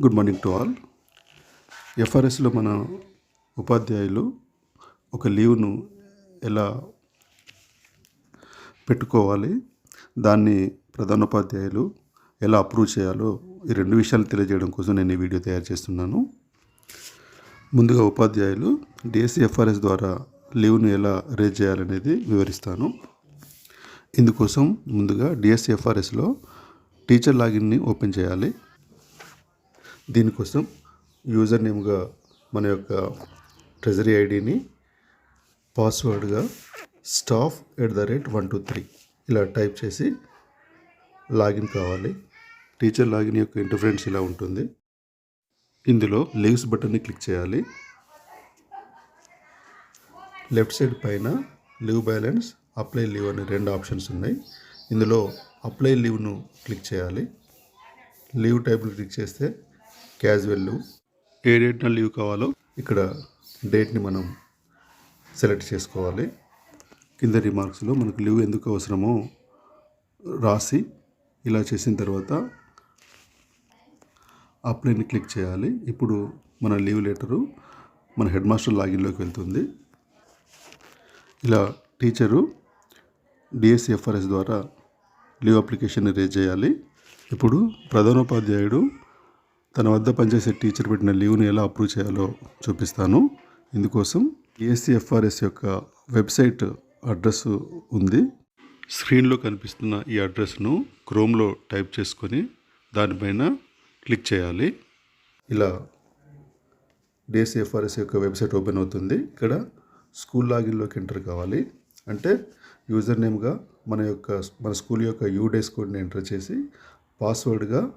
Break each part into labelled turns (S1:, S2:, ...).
S1: Good morning to all. ఎఫ్ఆర్ఎస్లో మన ఉపాధ్యాయులు ఒక లీవ్ను ఎలా పెట్టుకోవాలి దాన్ని ప్రధానోపాధ్యాయులు ఎలా అప్రూవ్ చేయాలో ఈ రెండు విషయాలు తెలియజేయడం కోసం నేను ఈ వీడియో తయారు చేస్తున్నాను. ముందుగా ఉపాధ్యాయులు డిఎస్సిఎఫ్ఆర్ఎస్ ద్వారా లీవ్ను ఎలా రేజ్ చేయాలనేది వివరిస్తాను. ఇందుకోసం ముందుగా డిఎస్సిఎఫ్ఆర్ఎస్లో టీచర్ లాగిన్ని ఓపెన్ చేయాలి. దీనికోసం యూజర్ నేమ్గా మన యొక్క ట్రెజరీ ఐడిని పాస్వర్డ్గా staff at the rate one two three ఇలా టైప్ చేసి లాగిన్ కావాలి. టీచర్ లాగిన్ యొక్క ఇంటర్ఫరెన్స్ ఇలా ఉంటుంది. ఇందులో లీవ్స్ బటన్ని క్లిక్ చేయాలి. లెఫ్ట్ సైడ్ పైన లీవ్ బ్యాలెన్స్ అప్లై లీవ్ అనే రెండు ఆప్షన్స్ ఉన్నాయి. ఇందులో అప్లై లీవ్ను క్లిక్ చేయాలి. లీవ్ టైప్ని క్లిక్ చేస్తే క్యాజువల్ లీవ్ ఏ డేట్న లీవ్ కావాలో ఇక్కడ డేట్ని మనం సెలెక్ట్ చేసుకోవాలి. కింద రిమార్క్స్లో మనకు లీవ్ ఎందుకు అవసరమో రాసి ఇలా చేసిన తర్వాత అప్లైని క్లిక్ చేయాలి. ఇప్పుడు మన లీవ్ లెటరు మన హెడ్ మాస్టర్ లాగిన్లోకి వెళ్తుంది. ఇలా టీచరు డిఎస్సిఎఫ్ఆర్ఎస్ ద్వారా లీవ్ అప్లికేషన్ రేజ్ చేయాలి. ఇప్పుడు ప్రధానోపాధ్యాయుడు తన వద్ద పనిచేసే టీచర్ పెట్టిన లీవ్ని ఎలా అప్రూవ్ చేయాలో చూపిస్తాను. ఇందుకోసం డిఎస్సిఎఫ్ఆర్ఎస్ యొక్క వెబ్సైట్ అడ్రస్ ఉంది. స్క్రీన్లో కనిపిస్తున్న ఈ అడ్రస్ను క్రోమ్లో టైప్ చేసుకొని దానిపైన క్లిక్ చేయాలి. ఇలా డిఎస్సిఎఫ్ఆర్ఎస్ యొక్క వెబ్సైట్ ఓపెన్ అవుతుంది. ఇక్కడ స్కూల్ లాగిన్లోకి ఎంటర్ కావాలి. అంటే యూజర్ నేమ్గా మన యొక్క మన స్కూల్ యొక్క యూ డేస్ కోడ్ని ఎంటర్ చేసి పాస్వర్డ్గా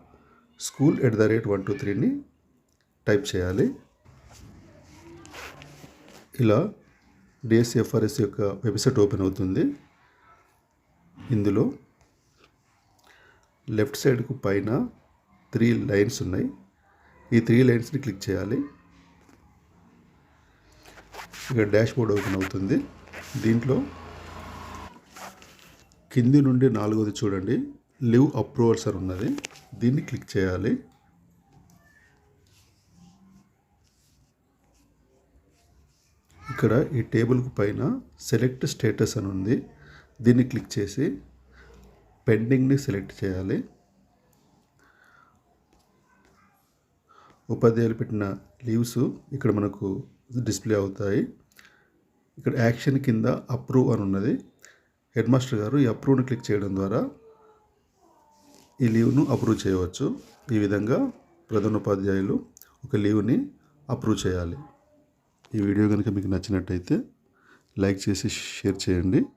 S1: school at the rate one two త్రీని టైప్ చేయాలి. ఇలా డిఎస్సిఎఫ్ఆర్ఎస్ యొక్క వెబ్సైట్ ఓపెన్ అవుతుంది. ఇందులో లెఫ్ట్ సైడ్కు పైన త్రీ లైన్స్ ఉన్నాయి. ఈ త్రీ లైన్స్ని క్లిక్ చేయాలి. ఇక డాష్ బోర్డ్ ఓపెన్ అవుతుంది. దీంట్లో కింది నుండి నాలుగోది చూడండి. లివ్ అప్రూవల్స్ అని ఉన్నది. దీన్ని క్లిక్ చేయాలి. ఇక్కడ ఈ టేబుల్కు పైన సెలెక్ట్ స్టేటస్ అని ఉంది. దీన్ని క్లిక్ చేసి పెండింగ్ని సెలెక్ట్ చేయాలి. ఉపాధ్యాయులు పెట్టిన లీవ్స్ ఇక్కడ మనకు డిస్ప్లే అవుతాయి. ఇక్కడ యాక్షన్ కింద అప్రూవ్ అని ఉన్నది. హెడ్ మాస్టర్ గారు ఈ అప్రూవ్ని క్లిక్ చేయడం ద్వారా ఈ లీవ్ను అప్రూవ్ చేయవచ్చు. ఈ విధంగా ప్రధానోపాధ్యాయులు ఒక లీవ్ని అప్రూవ్ చేయాలి. ఈ వీడియో కనుక మీకు నచ్చినట్టయితే లైక్ చేసి షేర్ చేయండి.